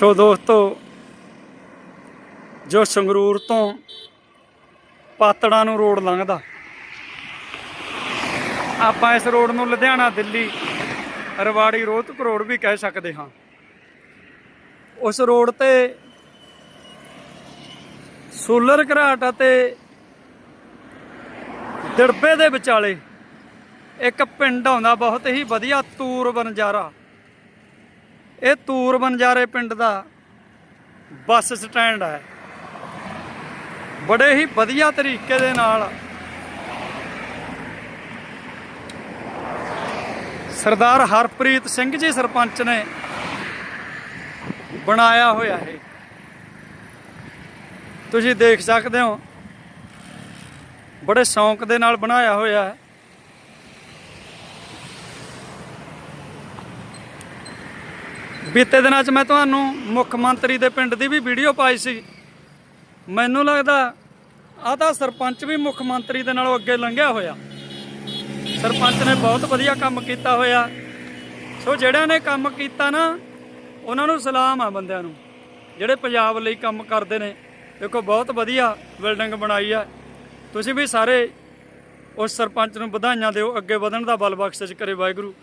ਸੋ ਦੋਸਤੋ, ਜੋ ਸੰਗਰੂਰ ਤੋਂ ਪਾਤੜਾਂ ਨੂੰ ਰੋਡ ਲੰਘਦਾ। ਆਪਾਂ ਇਸ ਰੋਡ ਨੂੰ ਲੁਧਿਆਣਾ, ਦਿੱਲੀ ਰਵਾੜੀ ਰੋਹਤਕ ਰੋਡ ਵੀ ਕਹਿ ਸਕਦੇ ਹਾਂ। ਉਸ ਰੋਡ ਤੇ ਸੋਲਰ ਘਰਾਟ ਅਤੇ ਦਿੜਬੇ ਦੇ ਵਿਚਾਲੇ ਇੱਕ ਪਿੰਡ ਆਉਂਦਾ, ਬਹੁਤ ਹੀ ਵਧੀਆ ਤੂਰ ਬਨਜਾਰਾ ਇਹ ਤੂਰ ਬਨਜਾਰੇ ਪਿੰਡ ਦਾ ਬੱਸ ਸਟੈਂਡ ਹੈ। ਬੜੇ ਹੀ ਵਧੀਆ ਤਰੀਕੇ ਦੇ ਨਾਲ ਸਰਦਾਰ ਹਰਪ੍ਰੀਤ ਸਿੰਘ ਜੀ ਸਰਪੰਚ ਨੇ ਬਣਾਇਆ ਹੋਇਆ ਹੈ ਤੁਸੀਂ ਦੇਖ ਸਕਦੇ ਹੋ, ਬੜੇ ਸ਼ੌਂਕ ਦੇ ਨਾਲ ਬਣਾਇਆ ਹੋਇਆ ਹੈ। ਬੀਤੇ ਦਿਨਾਂ 'ਚ ਮੈਂ ਤੁਹਾਨੂੰ ਮੁੱਖ ਮੰਤਰੀ ਦੇ ਪਿੰਡ ਦੀ ਵੀ ਵੀਡੀਓ ਪਾਈ ਸੀ। ਮੈਨੂੰ ਲੱਗਦਾ ਆਹ ਤਾਂ ਸਰਪੰਚ ਵੀ ਮੁੱਖ ਮੰਤਰੀ ਦੇ ਨਾਲੋਂ ਅੱਗੇ ਲੰਘਿਆ ਹੋਇਆ। ਸਰਪੰਚ ਨੇ ਬਹੁਤ ਵਧੀਆ ਕੰਮ ਕੀਤਾ ਹੋਇਆ। ਸੋ ਜਿਹੜਿਆਂ ਨੇ ਕੰਮ ਕੀਤਾ ਨਾ, ਉਹਨਾਂ ਨੂੰ ਸਲਾਮ ਆ ਬੰਦਿਆਂ ਨੂੰ। ਜਿਹੜੇ ਪੰਜਾਬ ਲਈ ਕੰਮ ਕਰਦੇ ਨੇ। ਦੇਖੋ, ਬਹੁਤ ਵਧੀਆ ਬਿਲਡਿੰਗ ਬਣਾਈ ਆ। ਤੁਸੀਂ ਵੀ ਸਾਰੇ ਉਸ ਸਰਪੰਚ ਨੂੰ ਵਧਾਈਆਂ ਦਿਓ। ਅੱਗੇ ਵਧਣ ਦਾ ਬਲ ਬਖਸ਼ਿਸ਼ ਕਰੇ ਵਾਹਿਗੁਰੂ।